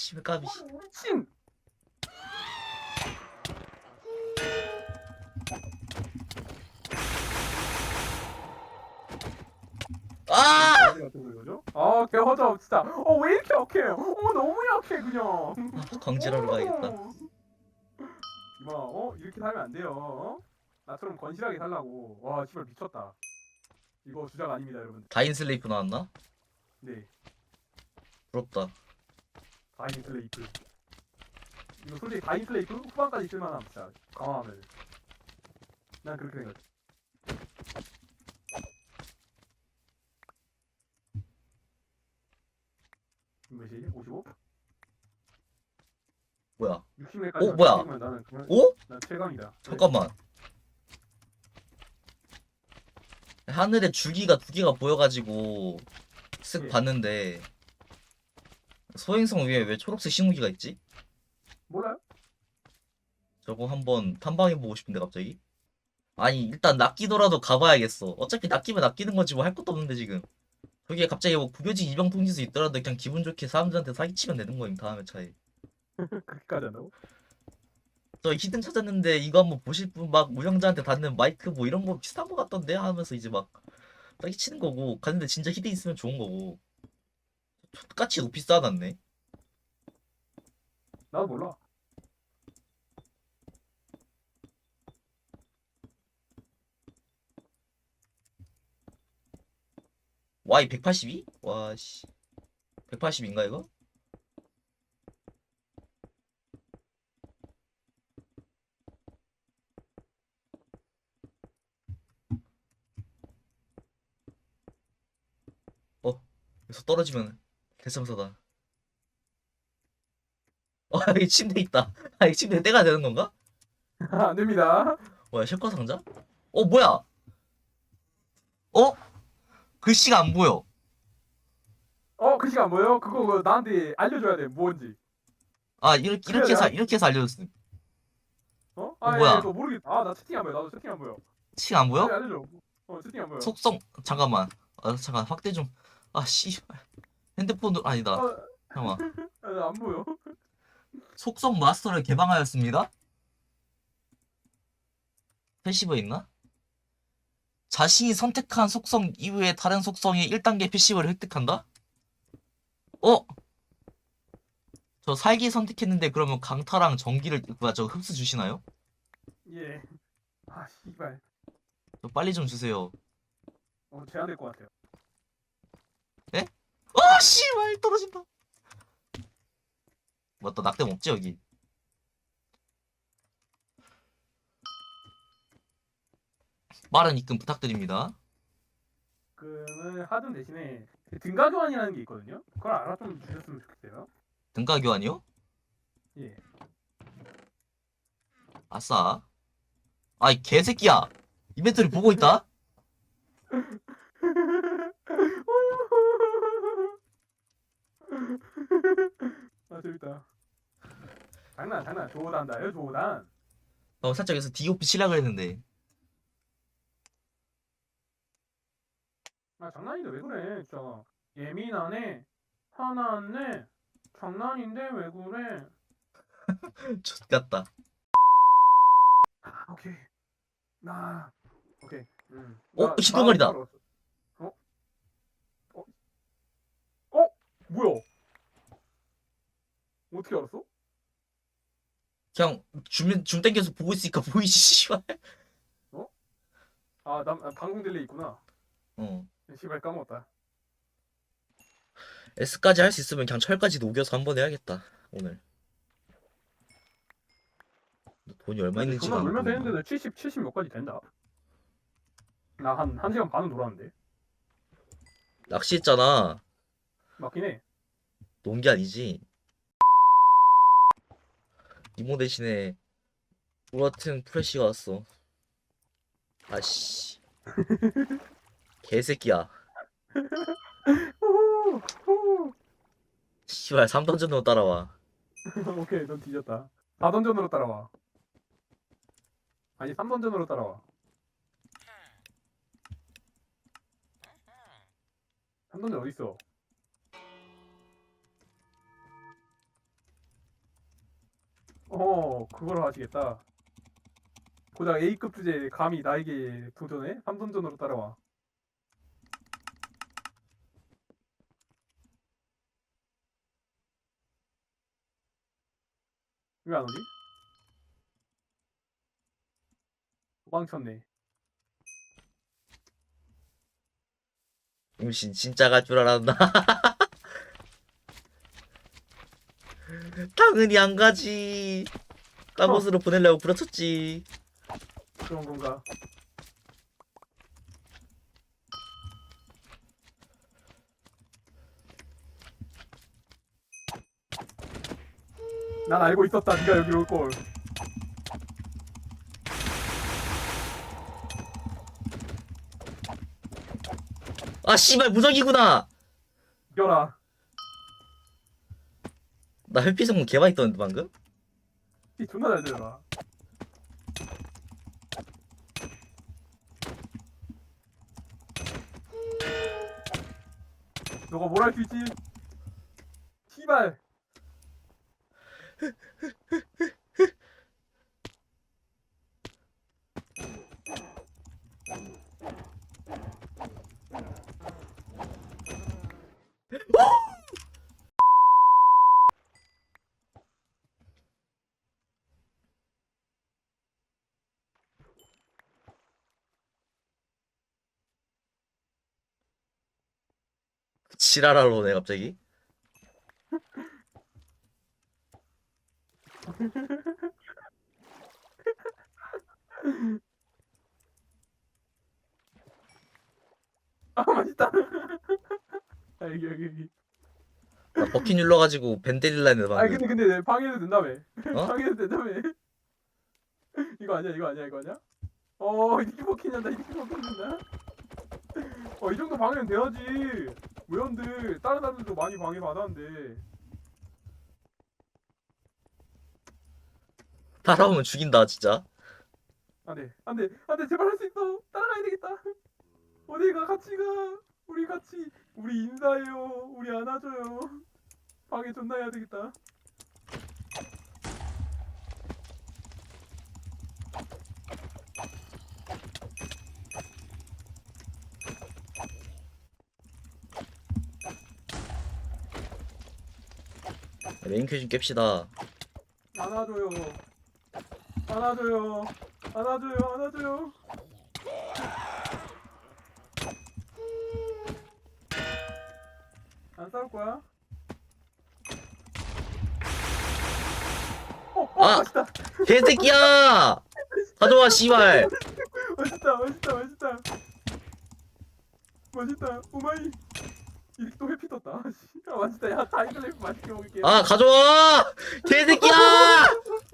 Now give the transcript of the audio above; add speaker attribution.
Speaker 1: 씨발 까비.
Speaker 2: 미친.
Speaker 1: 아!
Speaker 2: 거죠? 아, 개 허접 진짜. 어, 왜 이렇게 약해? 어, 너무 약해 그냥.
Speaker 1: 광질하러 가야겠다.
Speaker 2: 어. 이마, 어 이렇게 살면 안 돼요. 어? 나처럼 건실하게 살라고. 와, 씨발 미쳤다. 이거 주작 아닙니다, 여러분.
Speaker 1: 다인 슬레이프 나왔나?
Speaker 2: 네,
Speaker 1: 부럽다.
Speaker 2: 다인 슬레이프. 이거 솔직히 다인 슬레이프 후반까지 쓸만함 진짜. 강화하면. 난 그렇게 생각해. 몇이지? 55?
Speaker 1: 뭐야?
Speaker 2: 60회까지.
Speaker 1: 어, 뭐야?
Speaker 2: 나는 그냥
Speaker 1: 오?
Speaker 2: 난 최강이다. 네.
Speaker 1: 잠깐만. 하늘에 줄기가 두 개가 보여가지고 쓱
Speaker 2: 예.
Speaker 1: 봤는데 소행성 위에 왜 초록색 신호기가 있지?
Speaker 2: 몰라요?
Speaker 1: 저거 한번 탐방해보고 싶은데 갑자기? 아니 일단 낚이더라도 가봐야겠어. 어차피 낚이면 낚이는 거지 뭐 할 것도 없는데 지금. 저기에 갑자기 뭐 구교지 이병 통지수 있더라도 그냥 기분 좋게 사람들한테 사기치면 되는 거임 다음에 차에.
Speaker 2: 그렇게까지 한다고?
Speaker 1: 저 히든 찾았는데 이거 한번 보실 분막 운영자한테 닿는 마이크 뭐 이런 거 비슷한 거 같던데 하면서 이제 막 사기치는 거고 갔는데 진짜 히든 있으면 좋은 거고. 똑같이 높이 쌓아놨네.
Speaker 2: 나도 몰라.
Speaker 1: Y 182? 와 씨. 180인가 이거? 어, 여기서 떨어지면 대참사다. 어, 여기 침대 있다. 아, 이 침대 떼가 되는 건가?
Speaker 2: 안 됩니다.
Speaker 1: 뭐야, 셰커 상자? 어, 뭐야? 어? 글씨가 안 보여.
Speaker 2: 어, 글씨가 안 보여? 그거 그거 나한테 알려줘야 돼. 뭔지.
Speaker 1: 아, 이렇게, 이렇게 해서? 이렇게 해서 알려줬어.
Speaker 2: 어? 아,
Speaker 1: 뭐야?
Speaker 2: 예, 그거 모르겠다. 아, 나 채팅 안 보여. 나도 채팅 안 보여.
Speaker 1: 치안 보여?
Speaker 2: 빨리 알려줘. 어, 채팅 안 보여.
Speaker 1: 속성 잠깐만 아 잠깐 확대 좀 아 씨발 핸드폰도 아니다
Speaker 2: 어,
Speaker 1: 잠깐만
Speaker 2: 아, 안 보여.
Speaker 1: 속성 마스터를 개방하였습니다 패시브 있나? 자신이 선택한 속성 이외의 다른 속성의 1단계 패시브를 획득한다? 어? 저 살기 선택했는데 그러면 강타랑 전기를 뭐야 저 흡수 주시나요?
Speaker 2: 예. 아, 씨발.
Speaker 1: 저 빨리 좀 주세요
Speaker 2: 어, 제한될 것 같아요.
Speaker 1: 아 씨발 떨어진다 맞다 낙뎀 없지 여기 빠른 입금 부탁드립니다
Speaker 2: 그는 하든 대신에 그 등가 교환이라는 게 있거든요. 그걸 알아 좀 주셨으면 좋겠어요.
Speaker 1: 등가 교환이요?
Speaker 2: 예.
Speaker 1: 아싸 아이 개새끼야 이벤트를 보고 있다?
Speaker 2: 재밌다. 장난, 장난. 조단다요, 조단.
Speaker 1: 어 살짝 여기서 디오피 치려고 했는데
Speaker 2: 아 장난인데 왜 그래 진짜 예민하네 화났네 장난인데 왜 그래
Speaker 1: X같다
Speaker 2: 아, 오케이 나 오케이 음.
Speaker 1: 어?
Speaker 2: 나- 알았어. 어? 어? 어? 뭐야 어떻게 알았어?
Speaker 1: 그냥 줌, 줌 땡겨서 보고 있으니까 보이지 씨발.
Speaker 2: 아, 남 아, 방송 딜레이 있구나.
Speaker 1: 어.
Speaker 2: 씨발 까먹었다.
Speaker 1: S까지 할 수 있으면 그냥 철까지 녹여서 한 번 해야겠다 오늘. 돈이 얼마 있는지가
Speaker 2: 존나
Speaker 1: 안
Speaker 2: 놀면서. 했는데도 70, 70몇 가지 된다. 나한 1시간 반은 놀았는데.
Speaker 1: 낚시했잖아.
Speaker 2: 맞긴 해.
Speaker 1: 논게 아니지 이모 대신에 물 같은 프레쉬가 왔어. 아씨. 개새끼야. 씨발 3던전으로 따라와.
Speaker 2: 오케이 넌 뒤졌다. 4던전으로 따라와. 아니 3던전으로 따라와. 3던전 어딨어 그거로 하시겠다. 고작 A급 주제에 감히 나에게 도전해? 3던전으로 따라와. 왜 안 오지? 도망쳤네.
Speaker 1: 용신 진짜 갈 줄 알았나? 당연히 안 가지. 딴
Speaker 2: 어.
Speaker 1: 곳으로 보내려고 부러쳤지.
Speaker 2: 그런 건가? 난 알고 있었다. 네가 여기 올 걸.
Speaker 1: 아 씨발 무적이구나.
Speaker 2: 이겨라.
Speaker 1: 나 회피 성공 개많이 떴는데 방금?
Speaker 2: 이 존나 잘 되더라. 너가 뭘 할 수 있지? 시발.
Speaker 1: 지랄하러 오네 갑자기.
Speaker 2: 아 맛있다. 아 여기 여기 여기.
Speaker 1: 나 버킨 눌러가지고 벤 때릴라 했는데
Speaker 2: 아
Speaker 1: 방금.
Speaker 2: 근데 근데 내 방해도 된다며.
Speaker 1: 어?
Speaker 2: 방해도 된다며. 이거 아니야 이거 아니야 이거 아니야? 어 이렇게 먹히냐다 이렇게 먹히냐? 어 이 정도 방해는 돼야지. 외원들 다른 사람들도 많이 방해 받았는데.
Speaker 1: 따라오면 죽인다 진짜.
Speaker 2: 안돼 안돼 안돼 제발 할 수 있어. 따라가야 되겠다. 어디 가 같이 가. 우리 같이 우리 인사해요. 우리 안아줘요. 방해 존나 해야 되겠다.
Speaker 1: 메인 큐좀 깹시다.
Speaker 2: 안아줘요. 안아줘요. 안아줘요. 안아줘요. 안 싸울 거야? 어, 어,
Speaker 1: 아!
Speaker 2: 맛있다.
Speaker 1: 개새끼야! 가져와 씨발.
Speaker 2: 맛있다. 맛있다. 맛있다. 맛있다. 오마이. 이렇게 또 회피 떴다. 아, 맛있다. 야, 다이글레프 맛있게 먹을게.
Speaker 1: 아 가져와! 개새끼야!